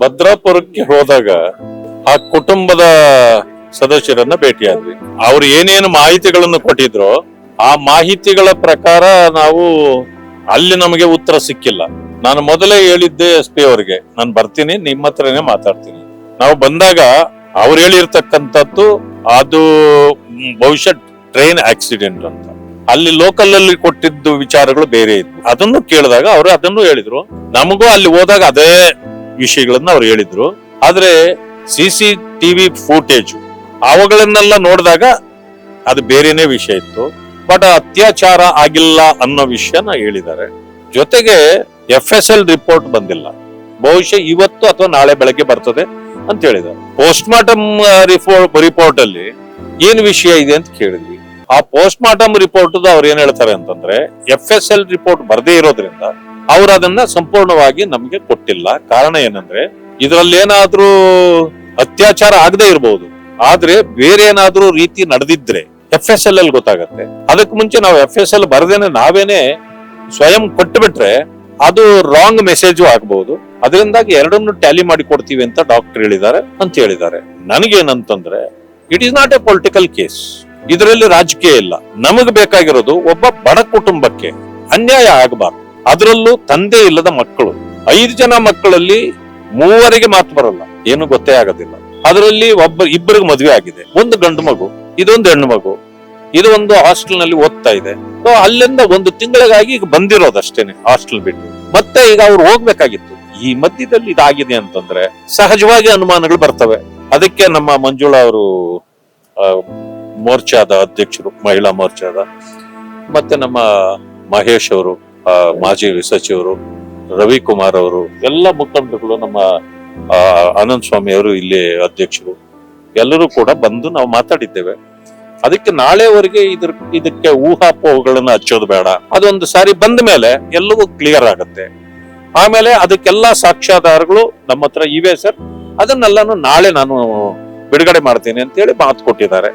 ಭದ್ರಾಪುರಕ್ಕೆ ಹೋದಾಗ ಆ ಕುಟುಂಬದ ಸದಸ್ಯರನ್ನ ಭೇಟಿಯಾದ್ವಿ. ಅವ್ರು ಏನೇನು ಮಾಹಿತಿಗಳನ್ನು ಕೊಟ್ಟಿದ್ರು ಆ ಮಾಹಿತಿಗಳ ಪ್ರಕಾರ ನಾವು ಅಲ್ಲಿ ನಮಗೆ ಉತ್ತರ ಸಿಕ್ಕಿಲ್ಲ. ನಾನು ಮೊದಲೇ ಹೇಳಿದ್ದೆ ಎಸ್ ಪಿ ಅವರಿಗೆ, ನಾನು ಬರ್ತೀನಿ, ನಿಮ್ಮ ಹತ್ರನೇ ಮಾತಾಡ್ತೀನಿ. ನಾವು ಬಂದಾಗ ಅವ್ರು ಹೇಳಿರ್ತಕ್ಕಂಥದ್ದು ಅದು ಬಹುಶಃ ಟ್ರೈನ್ ಆಕ್ಸಿಡೆಂಟ್ ಅಂತ. ಅಲ್ಲಿ ಲೋಕಲ್ ಅಲ್ಲಿ ಕೊಟ್ಟಿದ್ದು ವಿಚಾರಗಳು ಬೇರೆ ಇತ್ತು ಅದನ್ನು ಕೇಳಿದಾಗ ಅವರು ಅದನ್ನು ಹೇಳಿದ್ರು. ನಮಗೂ ಅಲ್ಲಿ ಹೋದಾಗ ಅದೇ ವಿಷಯಗಳನ್ನ ಅವ್ರು ಹೇಳಿದ್ರು. ಆದ್ರೆ ಸಿ ಸಿ ಟಿವಿ ಫೂಟೇಜ್ ಅವುಗಳನ್ನೆಲ್ಲ ನೋಡಿದಾಗ ಅದು ಬೇರೆನೇ ವಿಷಯ ಇತ್ತು. ಬಟ್ ಅತ್ಯಾಚಾರ ಆಗಿಲ್ಲ ಅನ್ನೋ ವಿಷಯನ ಹೇಳಿದ್ದಾರೆ. ಜೊತೆಗೆ ಎಫ್ ಎಸ್ ಎಲ್ ರಿಪೋರ್ಟ್ ಬಂದಿಲ್ಲ. ಬಹುಶಃ ಇವತ್ತು ಅಥವಾ ನಾಳೆ ಬೆಳಗ್ಗೆ ಬರ್ತದೆ ಅಂತ ಹೇಳಿದ್ದಾರೆ. ಪೋಸ್ಟ್ ಮಾರ್ಟಮ್ ರಿಪೋರ್ಟ್ ಅಲ್ಲಿ ಏನ್ ವಿಷಯ ಇದೆ ಅಂತ ಕೇಳಿದ್ವಿ. ಆ ಪೋಸ್ಟ್ ಮಾರ್ಟಮ್ ರಿಪೋರ್ಟ್ ಅವ್ರು ಏನ್ ಹೇಳ್ತಾರೆ ಅಂತಂದ್ರೆ ಎಫ್ ಎಸ್ ಎಲ್ ರಿಪೋರ್ಟ್ ಬರದೇ ಇರೋದ್ರಿಂದ ಅವ್ರು ಅದನ್ನ ಸಂಪೂರ್ಣವಾಗಿ ನಮ್ಗೆ ಕೊಟ್ಟಿಲ್ಲ. ಕಾರಣ ಏನಂದ್ರೆ, ಇದರಲ್ಲಿ ಏನಾದ್ರೂ ಅತ್ಯಾಚಾರ ಆಗದೆ ಇರಬಹುದು ಆದ್ರೆ ಬೇರೆ ಏನಾದ್ರೂ ರೀತಿ ನಡೆದಿದ್ರೆ ಎಫ್ ಎಸ್ ಎಲ್ ಅಲ್ಲಿ ಗೊತ್ತಾಗತ್ತೆ. ಅದಕ್ಕೆ ಮುಂಚೆ ನಾವು ಎಫ್ ಎಸ್ ಎಲ್ ಬರದೇನೆ ನಾವೇನೆ ಸ್ವಯಂ ಕೊಟ್ಟುಬಿಟ್ರೆ ಅದು ರಾಂಗ್ ಮೆಸೇಜು ಆಗಬಹುದು ಅದರಿಂದಾಗಿ ಎರಡನ್ನು ಟ್ಯಾಲಿ ಮಾಡಿ ಕೊಡ್ತೀವಿ ಅಂತ ಡಾಕ್ಟರ್ ಹೇಳಿದ್ದಾರೆ ಅಂತ ಹೇಳಿದ್ದಾರೆ. ನನಗೇನಂತಂದ್ರೆ it is not a political case ಇದರಲ್ಲಿ ರಾಜಕೀಯ ಇಲ್ಲ. ನಮಗ್ ಬೇಕಾಗಿರೋದು ಒಬ್ಬ ಬಡ ಕುಟುಂಬಕ್ಕೆ ಅನ್ಯಾಯ ಆಗಬಾರ್ದು. ಅದರಲ್ಲೂ ತಂದೆ ಇಲ್ಲದ ಮಕ್ಕಳು. ಐದು ಜನ ಮಕ್ಕಳಲ್ಲಿ ಮೂವರಿಗೆ ಮಾತು ಬರಲ್ಲ. ಏನು ಗೊತ್ತೇ ಆಗೋದಿಲ್ಲ. ಅದರಲ್ಲಿ ಒಬ್ಬ, ಇಬ್ಬರಿಗೆ ಮದುವೆ ಆಗಿದೆ. ಒಂದು ಗಂಡು ಮಗು, ಇದೊಂದು ಹೆಣ್ಣು ಮಗು. ಇದು ಒಂದು ಹಾಸ್ಟೆಲ್ನಲ್ಲಿ ಓದ್ತಾ ಇದೆ. ಅಲ್ಲಿಂದ ಒಂದು ತಿಂಗಳಿಗಾಗಿ ಈಗ ಬಂದಿರೋದು ಅಷ್ಟೇನೆ ಹಾಸ್ಟೆಲ್ ಬಿಟ್ಟು. ಮತ್ತೆ ಈಗ ಅವ್ರು ಹೋಗ್ಬೇಕಾಗಿತ್ತು. ಈ ಮಧ್ಯದಲ್ಲಿ ಇದಾಗಿದೆ ಅಂತಂದ್ರೆ ಸಹಜವಾಗಿ ಅನುಮಾನಗಳು ಬರ್ತವೆ. ಅದಕ್ಕೆ ನಮ್ಮ ಮಂಜುಳಾ ಅವರು ಮೋರ್ಚಾದ ಅಧ್ಯಕ್ಷರು, ಮಹಿಳಾ ಮೋರ್ಚಾದ, ಮತ್ತೆ ನಮ್ಮ ಮಹೇಶ್ ಅವರು ಮಾಜಿ ಸಚಿವರು ರವಿಕುಮಾರ್ ಅವರು, ಎಲ್ಲ ಮುಖಂಡರುಗಳು ನಮ್ಮ ಆನಂದ್ ಸ್ವಾಮಿ ಅವರು ಇಲ್ಲಿ ಅಧ್ಯಕ್ಷರು, ಎಲ್ಲರೂ ಕೂಡ ಬಂದು ನಾವು ಮಾತಾಡಿದ್ದೇವೆ. ಅದಕ್ಕೆ ನಾಳೆವರೆಗೆ ಇದ್ರ, ಇದಕ್ಕೆ ಊಹಾಪೋಹಗಳನ್ನ ಹಚ್ಚೋದು ಬೇಡ. ಅದೊಂದು ಸಾರಿ ಬಂದ ಮೇಲೆ ಎಲ್ಲವೂ ಕ್ಲಿಯರ್ ಆಗುತ್ತೆ. ಆಮೇಲೆ ಅದಕ್ಕೆಲ್ಲ ಸಾಕ್ಷ್ಯಾಧಾರಗಳು ನಮ್ಮ ಹತ್ರ ಇವೆ ಸರ್. ಅದನ್ನೆಲ್ಲಾನು ನಾಳೆ ನಾನು ಬಿಡುಗಡೆ ಮಾಡ್ತೀನಿ ಅಂತ ಹೇಳಿ ಮಾತು ಕೊಟ್ಟಿದ್ದಾರೆ.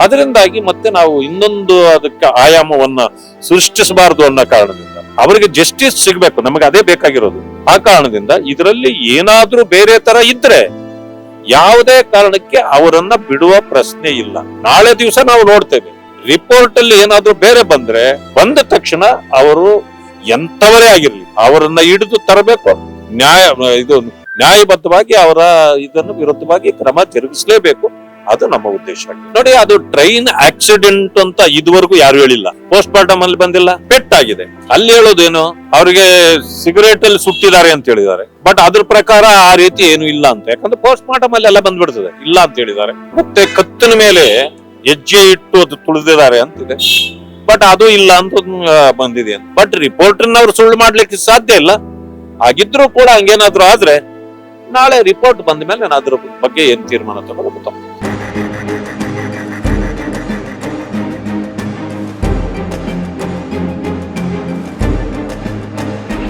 ಅದರಿಂದಾಗಿ ಮತ್ತೆ ನಾವು ಇನ್ನೊಂದು ಅದಕ್ಕೆ ಆಯಾಮವನ್ನ ಸೃಷ್ಟಿಸಬಾರದು ಅನ್ನೋ ಕಾರಣದಿಂದ. ಅವರಿಗೆ ಜಸ್ಟಿಸ್ ಸಿಗಬೇಕು, ನಮಗೆ ಅದೇ ಬೇಕಾಗಿರೋದು. ಆ ಕಾರಣದಿಂದ ಇದರಲ್ಲಿ ಏನಾದ್ರೂ ಬೇರೆ ತರ ಇದ್ರೆ ಯಾವುದೇ ಕಾರಣಕ್ಕೆ ಅವರನ್ನ ಬಿಡುವ ಪ್ರಶ್ನೆ ಇಲ್ಲ. ನಾಳೆ ದಿವಸ ನಾವು ನೋಡ್ತೇವೆ. ರಿಪೋರ್ಟ್ ಅಲ್ಲಿ ಏನಾದ್ರೂ ಬೇರೆ ಬಂದ್ರೆ ಬಂದ ತಕ್ಷಣ ಅವರು ಎಂತವರೇ ಆಗಿರ್ಲಿ, ಅವರನ್ನ ಹಿಡಿದು ತರಬೇಕು. ನ್ಯಾಯ, ಇದು ನ್ಯಾಯಬದ್ಧವಾಗಿ ಅವರ ಇದನ್ನು ವಿರುದ್ಧವಾಗಿ ಕ್ರಮ ಜರುಗಿಸಲೇಬೇಕು. ಅದು ನಮ್ಮ ಉದ್ದೇಶ. ನೋಡಿ, ಅದು ಟ್ರೈನ್ ಆಕ್ಸಿಡೆಂಟ್ ಅಂತ ಇದುವರೆಗೂ ಯಾರು ಹೇಳಿಲ್ಲ. ಪೋಸ್ಟ್ ಮಾರ್ಟಮ್ ಅಲ್ಲಿ ಬಂದಿಲ್ಲ ಪೆಟ್ಟಾಗಿದೆ ಅಲ್ಲಿ ಹೇಳೋದೇನು, ಅವ್ರಿಗೆ ಸಿಗರೇಟ್ ಅಲ್ಲಿ ಸುಟ್ಟಿದ್ದಾರೆ ಅಂತ ಹೇಳಿದ್ದಾರೆ. ಬಟ್ ಅದ್ರ ಪ್ರಕಾರ ಆ ರೀತಿ ಏನು ಇಲ್ಲ ಅಂತ. ಯಾಕಂದ್ರೆ ಪೋಸ್ಟ್ ಮಾರ್ಟಮ್ ಅಲ್ಲಿ ಎಲ್ಲ ಬಂದ್ಬಿಡ್ತದೆ. ಇಲ್ಲ ಅಂತ ಹೇಳಿದ್ದಾರೆ. ಮತ್ತೆ ಕತ್ತಿನ ಮೇಲೆ ಹೆಜ್ಜೆ ಇಟ್ಟು ಅದು ತುಳಿದಿದ್ದಾರೆ ಅಂತಿದೆ ಬಟ್ ಅದು ಇಲ್ಲ ಅಂತ ಬಂದಿದೆ ಬಂದಿದೆ ಬಟ್ ರಿಪೋರ್ಟ್ ಅವ್ರು ಸುಳ್ಳು ಮಾಡ್ಲಿಕ್ಕೆ ಸಾಧ್ಯ ಇಲ್ಲ. ಆಗಿದ್ರು ಕೂಡ ಹಂಗೇನಾದ್ರೂ ಆದ್ರೆ ನಾಳೆ ರಿಪೋರ್ಟ್ ಬಂದ ಮೇಲೆ ನಾನು ಅದ್ರ ಬಗ್ಗೆ ಏನ್ ತೀರ್ಮಾನ ತಗೋಬೇಕು